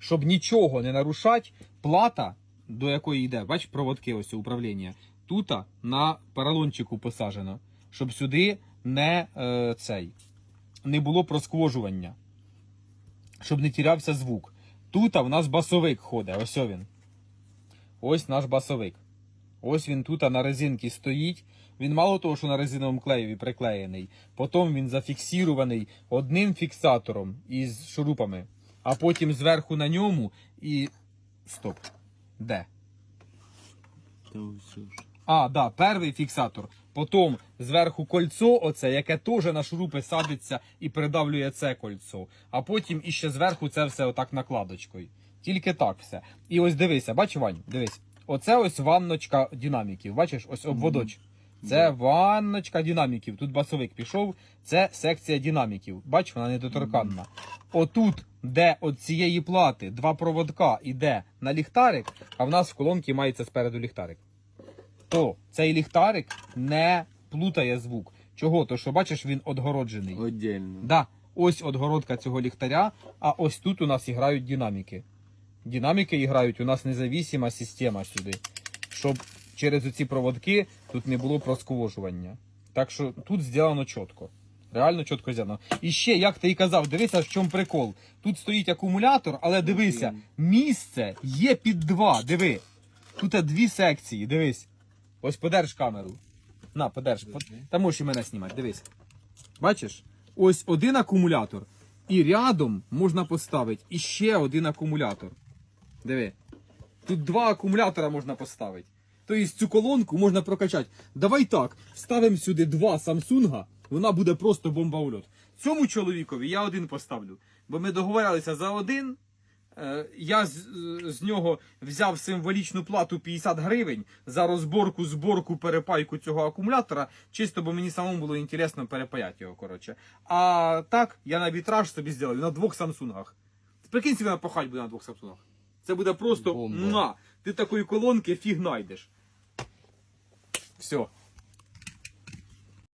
щоб нічого не нарушати, плата, до якої йде, бач, проводки ось управління, тут на поролончику посаджено, щоб сюди не е, цей не було просквожування, щоб не тірявся звук. Тут в нас басовик ходить, ось він. Ось наш басовик. Ось він тут на резинці стоїть. Він мало того, що на резиновому клеєві приклеєний, потім він зафіксірований одним фіксатором із шурупами, а потім зверху на ньому і. Стоп. Де? Та все ж. А, да, перший фіксатор. Потім зверху кольцо, оце, яке теж на шурупи садиться і придавлює це кольцо. А потім іще зверху це все отак накладочкою. Тільки так все. І ось дивися, бач, Вань, дивись. Оце ось ванночка динаміків. Бачиш, ось обводоч. Це ванночка динаміків. Тут басовик пішов, це секція динаміків. Бач, вона недоторканна. Отут, де от цієї плати два проводка іде на ліхтарик, а в нас в колонці мається спереду ліхтарик то цей ліхтарик не плутає звук. Чого? То що бачиш, він отгороджений. Отдельно. Да, ось отгородка цього ліхтаря, а ось тут у нас грають динаміки. Динаміки грають у нас независима система сюди, щоб через оці проводки тут не було просквожування. Так що тут зроблено чітко. Реально чітко зроблено. І ще, як ти і казав, дивися, в чому прикол. Тут стоїть акумулятор, але дивися, місце є під два. Диви. Тут є дві секції, дивись. Ось подерж камеру. На, подерж. Та можеш і мене знімати, дивись. Бачиш? Ось один акумулятор. І рядом можна поставити іще один акумулятор. Диви. Тут два акумулятора можна поставити. Тобто цю колонку можна прокачати. Давай так, вставимо сюди два Самсунга, вона буде просто бомба-ульот. Цьому чоловікові я один поставлю. Бо ми договорилися за один. Е, Я з, з нього взяв символічну плату 50 гривень за розборку, зборку, перепайку цього акумулятора, чисто бо мені самому було інтересно перепаяти його. коротше. А так, я на вітраж собі зробив на двох самсунгах. Прикинь, собі напахать буде на двох самсунгах. Це буде просто Бомба. на. Ти такої колонки фіг знайдеш. Все.